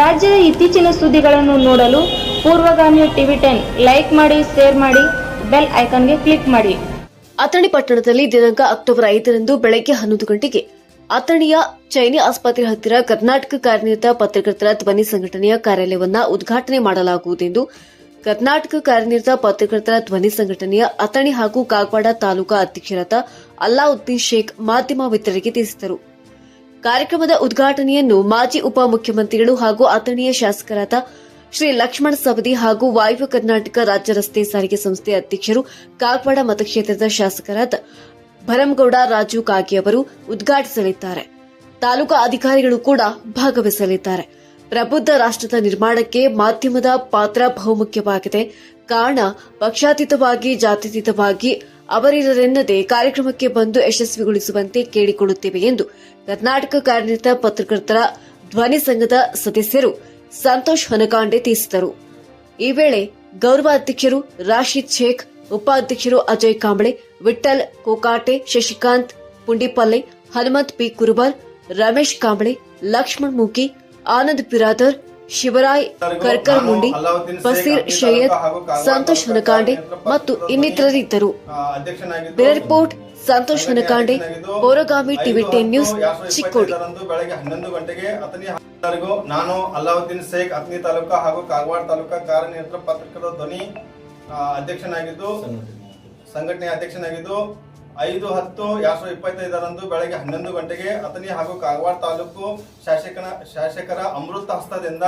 ರಾಜ್ಯದ ಇತ್ತೀಚಿನ ಸುದ್ದಿಗಳನ್ನು ನೋಡಲು ಪೂರ್ವಗಾಮಿ ಟಿವಿ ಟೆನ್ ಲೈಕ್ ಮಾಡಿ, ಶೇರ್ ಮಾಡಿ, ಬೆಲ್ ಐಕಾನ್ಗೆ ಕ್ಲಿಕ್ ಮಾಡಿ. ಅಥಣಿ ಪಟ್ಟಣದಲ್ಲಿ ದಿನಾಂಕ ಅಕ್ಟೋಬರ್ ಐದರಂದು ಬೆಳಗ್ಗೆ ಹನ್ನೊಂದು ಗಂಟೆಗೆ ಅಥಣಿಯ ಚೈನಿ ಆಸ್ಪತ್ರೆ ಹತ್ತಿರ ಕರ್ನಾಟಕ ಕಾರ್ಯನಿರತ ಪತ್ರಕರ್ತರ ಧ್ವನಿ ಸಂಘಟನೆಯ ಕಾರ್ಯಾಲಯವನ್ನು ಉದ್ಘಾಟನೆ ಮಾಡಲಾಗುವುದೆಂದು ಕರ್ನಾಟಕ ಕಾರ್ಯನಿರತ ಪತ್ರಕರ್ತರ ಧ್ವನಿ ಸಂಘಟನೆಯ ಅಥಣಿ ಹಾಗೂ ಕಾಗವಾಡ ತಾಲೂಕಾ ಅಧ್ಯಕ್ಷರಾದ ಅಲ್ಲಾವುದ್ದೀನ್ ಶೇಖ್ ಮಾಧ್ಯಮ ಮಿತ್ರರಿಗೆ ತಿಳಿಸಿದರು. ಕಾರ್ಯಕ್ರಮದ ಉದ್ಘಾಟನೆಯನ್ನು ಮಾಜಿ ಉಪಮುಖ್ಯಮಂತ್ರಿಗಳು ಹಾಗೂ ಅಥಣಿಯ ಶಾಸಕರಾದ ಶ್ರೀ ಲಕ್ಷ್ಮಣ ಸವದಿ ಹಾಗೂ ವಾಯುವ್ಯ ಕರ್ನಾಟಕ ರಾಜ್ಯ ರಸ್ತೆ ಸಾರಿಗೆ ಸಂಸ್ಥೆ ಅಧ್ಯಕ್ಷರು ಕಾಗವಾಡ ಮತಕ್ಷೇತ್ರದ ಶಾಸಕರಾದ ಭರಮಗೌಡ ರಾಜು ಕಾಗಿ ಅವರು ಉದ್ಘಾಟಿಸಲಿದ್ದಾರೆ. ತಾಲೂಕಾ ಅಧಿಕಾರಿಗಳು ಕೂಡ ಭಾಗವಹಿಸಲಿದ್ದಾರೆ. ಪ್ರಬುದ್ಧ ರಾಷ್ಟ್ರದ ನಿರ್ಮಾಣಕ್ಕೆ ಮಾಧ್ಯಮದ ಪಾತ್ರ ಬಹುಮುಖ್ಯವಾಗಿದೆ. ಕಾರಣ ಪಕ್ಷಾತೀತವಾಗಿ ಜಾತ್ಯತೀತವಾಗಿ ಅವರಿರರೆನ್ನದೆ ಕಾರ್ಯಕ್ರಮಕ್ಕೆ ಬಂದು ಯಶಸ್ವಿಗೊಳಿಸುವಂತೆ ಕೇಳಿಕೊಳ್ಳುತ್ತೇವೆ ಎಂದು ಕರ್ನಾಟಕ ಕಾರ್ಯನಿರತ ಪತ್ರಕರ್ತರ ಧ್ವನಿ ಸಂಘದ ಸದಸ್ಯರು ಸಂತೋಷ್ ಹೊನಕಾಂಡೆ ತಿಳಿಸಿದರು. ಈ ವೇಳೆ ಗೌರವ ಅಧ್ಯಕ್ಷರು ರಾಶಿದ್ ಶೇಖ್, ಉಪಾಧ್ಯಕ್ಷರು ಅಜಯ್ ಕಾಂಬಳೆ ವಿಠಲ್ ಕೋಕಾಟೆ, ಶಶಿಕಾಂತ್ ಪುಂಡಿಪಲ್ಲೆ, ಹನುಮಂತ್ ಪಿ ಕುರುಬಲ್, ರಮೇಶ್ ಕಾಂಬಳೆ, ಲಕ್ಷ್ಮಣ್ ಮೂಕಿ, ಆನಂದ್ ಬಿರಾದರ್ ಶಿವರಾಯ್ ಕರ್ಕರ್ ಮುಂಡಿ ಬಸೀರ್ ಶಯ್ಯದ್ ಸಂತೋಷ್ ಹೊನಕಾಂಡೆ ಮತ್ತು ಇನ್ನಿತರರಿದ್ದರು. Report Santosh Honakande Boragami TV ten news Chikkodi. ಬೆಳಗ್ಗೆ ಹನ್ನೊಂದು ಗಂಟೆಗೆ ಎಲ್ಲರಿಗೂ ನಾನು ಅಲ್ಲಾವುದ್ದೀನ್ ಶೇಖ್ ಅತ್ನಿ ತಾಲೂಕಾ ಹಾಗೂ ಕಾಗವಾಡ ತಾಲೂಕಾ ಕಾರ್ಯನಿರತ ಪತ್ರಕರ್ತರ ಧ್ವನಿ ಅಧ್ಯಕ್ಷನಾಗಿದ್ದು ಸಂಘಟನೆ ಅಧ್ಯಕ್ಷನಾಗಿದ್ದು ಐದು ಹತ್ತು, ಎರಡ್ ಸಾವಿರದ ಇಪ್ಪತ್ತೈದರಂದು ಬೆಳಗ್ಗೆ ಹನ್ನೊಂದು ಗಂಟೆಗೆ ಅತನಿ ಹಾಗೂ ಕಾಗವಾಡ ತಾಲೂಕು ಶಾಸಕನ, ಶಾಸಕರ ಅಮೃತ ಹಸ್ತದಿಂದ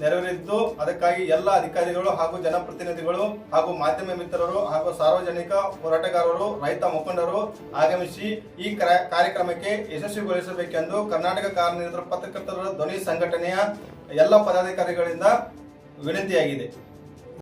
ನೆರವೇರಿದ್ದು, ಅದಕ್ಕಾಗಿ ಎಲ್ಲ ಅಧಿಕಾರಿಗಳು ಹಾಗೂ ಜನಪ್ರತಿನಿಧಿಗಳು ಹಾಗೂ ಮಾಧ್ಯಮ ಮಿತ್ರರು ಹಾಗೂ ಸಾರ್ವಜನಿಕ ಹೋರಾಟಗಾರರು, ರೈತ ಮುಖಂಡರು ಆಗಮಿಸಿ ಈ ಕರ- ಕಾರ್ಯಕ್ರಮಕ್ಕೆ ಯಶಸ್ವಿಗೊಳಿಸಬೇಕೆಂದು ಕರ್ನಾಟಕ ಕಾರ್ಯನಿರತ ಪತ್ರಕರ್ತರ ಧ್ವನಿ ಸಂಘಟನೆಯ ಎಲ್ಲ ಪದಾಧಿಕಾರಿಗಳಿಂದ ವಿನಂತಿಯಾಗಿದೆ.